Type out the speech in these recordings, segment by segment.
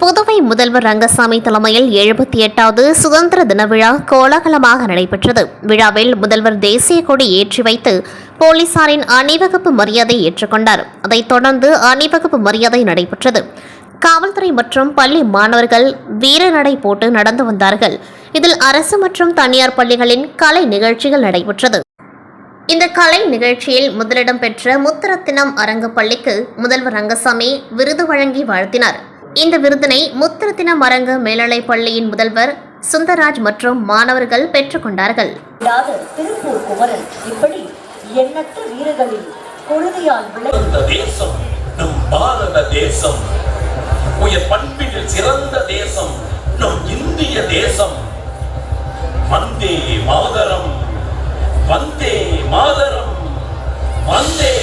புதுவை முதல்வர் ரங்கசாமி தலைமையில் எழுபத்தி எட்டாவது சுதந்திர தின விழா கோலாகலமாக நடைபெற்றது. விழாவில் முதல்வர் தேசிய கொடி ஏற்றி வைத்து போலீசாரின் அணிவகுப்பு மரியாதை ஏற்றுக்கொண்டார் அதைத் தொடர்ந்து அணிவகுப்பு மரியாதை நடைபெற்றது. காவல்துறை மற்றும் பள்ளி மாணவர்கள் வீரநடை போட்டு நடந்து வந்தார்கள். இதில் அரசு மற்றும் தனியார் பள்ளிகளின் கலை நிகழ்ச்சிகள் நடைபெற்றது. இந்த கலை நிகழ்ச்சியில் முதலிடம் பெற்ற முத்தரத்தினம் அரங்கு பள்ளிக்கு முதல்வர் ரங்கசாமி விருது வழங்கி வாழ்த்தினார். இந்த விருதினை முத்தரத்தினம் அரங்கு மேல்நிலைப் பள்ளியின் முதல்வர் சுந்தராஜ் மற்றும் மாணவர்கள் பெற்றுக்கொண்டார்கள் திருப்பூர் குமரன் இப்படி எண்ணற்ற வீரர்களின் கொழுதையால் விளை சிறந்த தேசம் நம் பாரத தேசம். உயர் பண்பில் சிறந்த தேசம் நம் இந்திய தேசம். வந்தே மாதரம் வந்தே மாதரம் வந்தே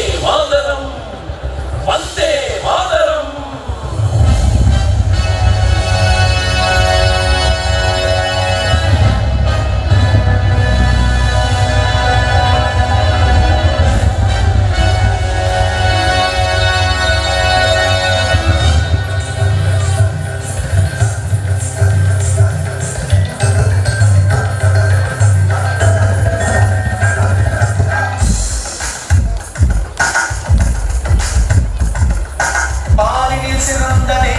பாலினில் சிறந்த தேசம் நம்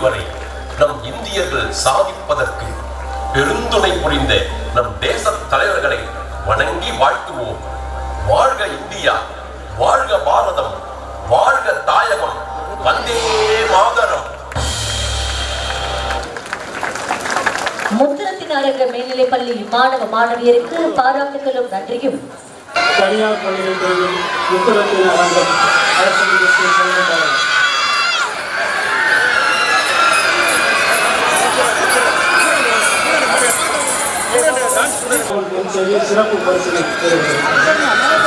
வரை நம் இந்தியர்கள் சாதிப்பதற்கு பெருந்துணை புரிந்த நம் தேச தலைவர்களை வணங்கி வாழ்த்துவோம். வாழ்க இந்தியா வாழ்க பாரதம் வாழ்க தாயகம். வந்தே மாதரம். முத்திரத்தின் அரங்க மேல்நிலைப் பள்ளி மாணவ மாணவியருக்கு பாராட்டுகளும் நன்றியும். தனியார் பள்ளிகளில் உத்தரத்தின் அரங்கம் அரசு சிறப்பு பரிசீலனை